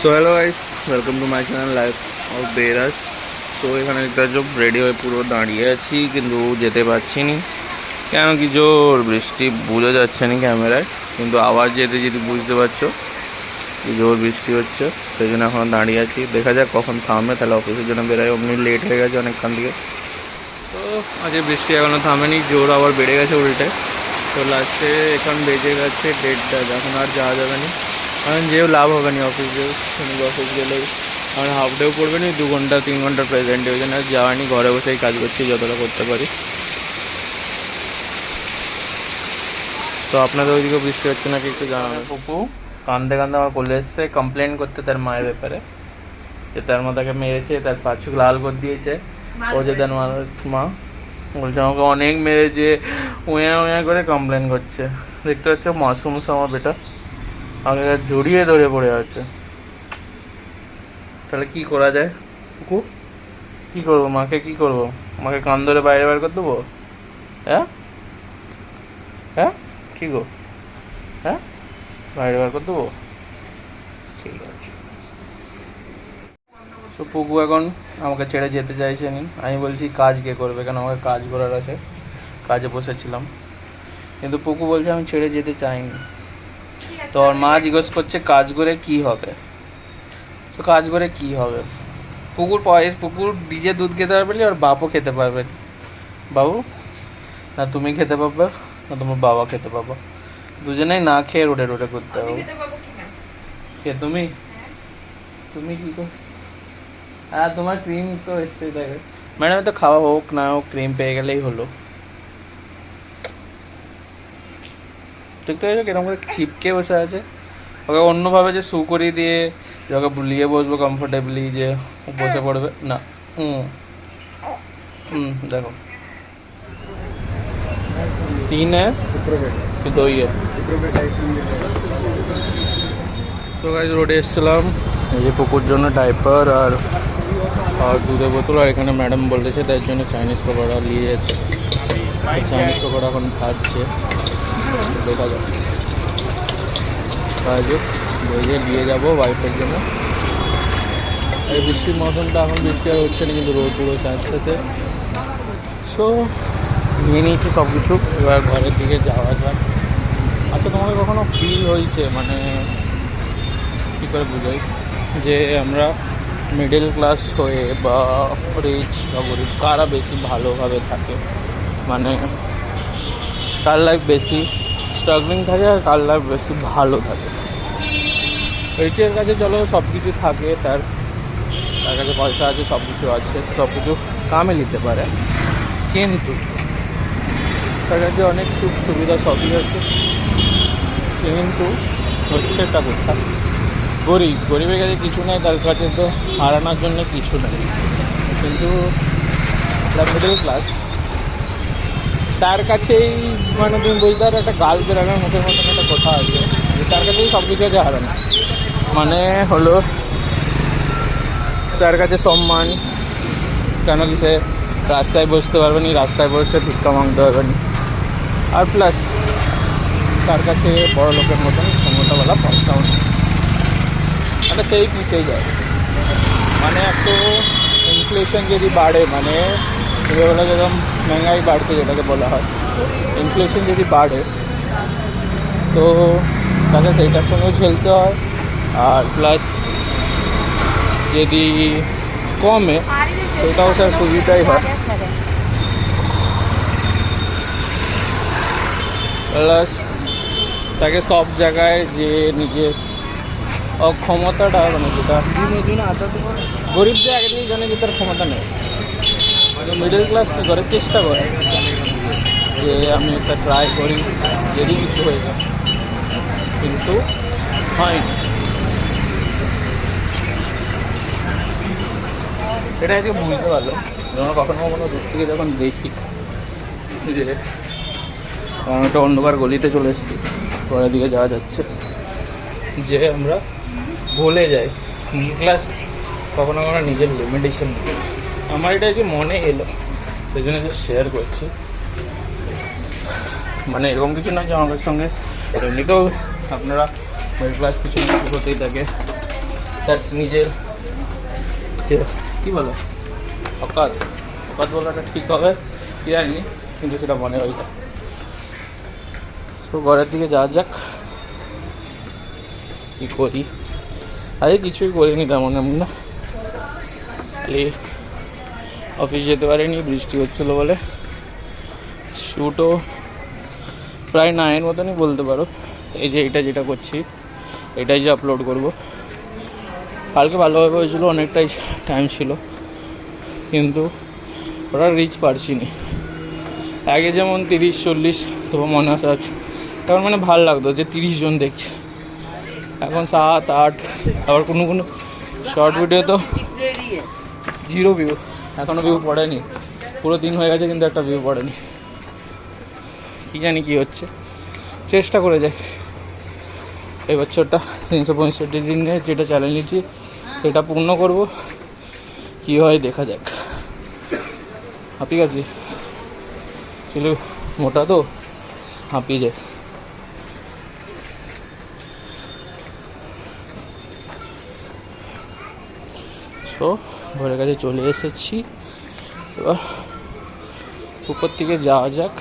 So hello guys welcome to my channel life of বেরাজ তো এখানে job ready হয়ে পুরো দাঁড়িয়ে আছি, কিন্তু যেতে পারছি নি। কেন কি জোর বৃষ্টি, বোঝা যাচ্ছে না ক্যামেরায়, কিন্তু আওয়াজ যেতে যদি বুঝতে পারছ কি জোর বৃষ্টি হচ্ছে। সেই জন্য এখন দাঁড়িয়ে আছি। দেখা যাক কখন থামবে তাহলে অফিসের জন্য বেরোয়। অমনি লেট হয়ে গেছে অনেকক্ষণ থেকে। তো, আজকে বৃষ্টি এখনও থামেনি, জোর আবার বেড়ে গেছে উল্টে। তো লাস্টে এখন বেজে গেছে ডেটটা এখন আর যাওয়া যাবে না। কারণ যেও লাভ হবে না অফিস যেও শনিবার অফিস গেলেও কারণ হাফ ডেও পড়বে না দু ঘণ্টা তিন ঘণ্টা প্রেজেন্ট ওই জন্য আর যাওয়া নি ঘরে বসেই কাজ করছি যতটা করতে পারি। তো আপনাদের ওইদিকে বৃষ্টি হচ্ছে নাকি একটু জানাবেন? পুপু কান্দে কান্দে আমার কোলে এসছে কমপ্লেন করতে তার মায়ের ব্যাপারে। যে তার মা তাকে মেরেছে তার পাঁচুক লাল করে দিয়েছে। ও যে তার মা মা বলছে আমাকে অনেক মেরেছে উঁয়া উঁয়া করে কমপ্লেন করছে। দেখতে পাচ্ছ মাসুম আমার বেটা। আমাকে জড়িয়ে ধরে পড়ে আছে। তাহলে কি করা যায়? কুকু কি করব? মাকে কি করব? মাকে কান ধরে বাইরে বার করে দেবো? হ্যাঁ? হ্যাঁ? কি গো? হ্যাঁ? বাইরে বার করে দেবো? ঠিক আছে। তো পুকু এখন আমাকে ছেড়ে যেতে চাইছে নি। আমি বলছি কাজ কে করবে? কেন আমাকে কাজ করার আছে? কাজে বসেছিলাম। কিন্তু পুকু বলছে আমি ছেড়ে যেতে চাইনি। তো ওর মা জিজ্ঞেস করছে কাজ করে কি হবে? তো কাজ করে কি হবে? পুকুর পয়স পুকুর নিজে দুধ খেতে পারবে আর বাপও খেতে পারবে বাবু না তুমি খেতে পারবে না তোমার বাবা খেতে পাবো দুজনেই না খেয়ে রোডে রোডে করতে হবে। কে তুমি? তুমি কি কর? হ্যাঁ তোমার ক্রিম তো এসতেই থাকে ম্যাডাম তো খাওয়া হোক না হোক ক্রিম পেয়ে গেলেই হলো। দেখতে পাচ্ছ কিরকম করে চিপকে বসে আছে ওকে অন্যভাবে যে শু করিয়ে দিয়ে যে ওকে বুলিয়ে বসবো কমফোর্টেবলি যে বসে পড়বে না হুম হুম দেখো तीन है कि दो ही है তো গাইজ রোডে এসেছিলাম এই যে পুকুর জন্য ডাইপার আর আর দুধের বোতল আর এখানে ম্যাডাম বলেছে তার জন্য চাইনিজ পকোড়া নিয়ে যাচ্ছে চাইনিজ পকোড়া এখন খাচ্ছে দেখা যাক কাজ ভেজে দিয়ে যাব ওয়াইফের জন্য। এই বৃষ্টির মৌসুমটা এখন বৃষ্টি আর হচ্ছে না, কিন্তু রোদ পুরো সাথে সো নিয়ে নিয়েছি সব কিছু এবার ঘরের দিকে যাওয়া যাক। আচ্ছা তোমাকে কখনো ফিল হয়েছে মানে কী করে বুঝাই? যে আমরা মিডল ক্লাস হয়ে বা রিচ বা গরিব, কারা বেশি ভালোভাবে থাকে? মানে কার লাইফ বেশি স্ট্রাগলিং থাকে আর কার লাইফ বেশি ভালো থাকে? রিচের কাছে চলো সব কিছু থাকে, তার তার কাছে পয়সা আছে সব কিছু আছে সব কিছু কামে নিতে পারে। কিন্তু তার কাছে অনেক সুখ সুবিধা সবই আছে। কিন্তু হচ্ছে একটা কথা গরিব, গরিবের কাছে কিছু নেই, তার কাছে তো হারানোর জন্য কিছু নেই। কিন্তু মিডল ক্লাস তার কাছেই মানে তুমি বুঝতে পারো একটা গাল বেরানোর মুখের মতন একটা কথা আছে। তার কাছেই সব কিছু আছে হারানো। মানে হলো, তার কাছে সম্মান। কেন কি সে রাস্তায় বসতে পারবে না, রাস্তায় বসে ভিক্ষা মাংতে পারবে না। আর প্লাস তার কাছে বড় লোকের মতন ক্ষমতাওয়ালা পয়সাও নেই। মানে সেই পিছিয়ে যায়। মানে একটু ইনফ্লেশন যদি বাড়ে মানে ছোটোবেলা যেরকম মেঙ্গাই বাড়ছে যেটাকে বলা হয় ইনফ্লেশন যদি বাড়ে তো তাকে সেইটার সঙ্গেও ঝেলতে হয় আর প্লাস যদি কমে সেটাও স্যার সুবিধাই হয় প্লাস তাকে সব জায়গায় যে নিজের অক্ষমতাটা মানে যেটা গরিবদের আগে থেকে জানে যে তার ক্ষমতা নেই মিডল ক্লাস কী করে চেষ্টা করে যে আমি একটা ট্রাই করি, যদি কিছু হয়ে যায়। কিন্তু হয় এটা আজকে বুঝতে পারল যখন কখনো কখনো দূর থেকে যখন দেখি যে আমি একটা অন্ধকার গলিতে চলে এসেছি, পরের দিকে যাওয়া যাচ্ছে, যে আমরা ভুলে যাই। মিডল ক্লাস কখনো কখনো নিজের লিমিটেশন আমার এটা যে মনে এলো, সেই জন্য যে শেয়ার করছি। মানে এরকম কিছু না যে আমাদের সঙ্গে এমনিতেও আপনারা মিডল ক্লাস কিছু না কিছু হতেই থাকে। তার নিজের কী বলে? অকাত। অকাত বলাটা ঠিক হবে, কি জানি, কিন্তু সেটা মনে হয় না। তো ঘরের দিকে যাওয়া যাক। কী করি? আরে কিছুই করিনি তেমন এমন না। খালি অফিস যেতে পারিনি বৃষ্টি হচ্ছিল বলে। শ্যুটও প্রায় নাইন মতনই বলতে পারো। এই যে এটা যেটা করছি এটাই যে আপলোড করব। কালকে ভালোভাবে হয়েছিল অনেকটাই টাইম ছিল। কিন্তু ওরা রিচ পারছি নি আগে যেমন তিরিশ চল্লিশ তোমার মনে আসা আছে তখন মানে ভালো লাগতো যে তিরিশ জন দেখছে। এখন সাত আট আবার কোনো কোনো শর্ট ভিডিও তো জিরো ভিউ এখনও ভিউ পড়েনি। পুরো দিন হয়ে গেছে কিন্তু একটা ভিউ পড়েনি। কী জানি কী হচ্ছে। চেষ্টা করে যাই। এই বছরটা তিনশো পঁয়ষট্টি দিনে যেটা চ্যালেঞ্জ নিচ্ছি সেটা পূর্ণ করব। কী হয় দেখা যাক। হাঁপিয়ে গেছি। কিন্তু মোটা তো, হাঁপিয়ে যায় তো ঘরের কাছে চলে এসেছি। এবার উপর থেকে যাওয়া যাক।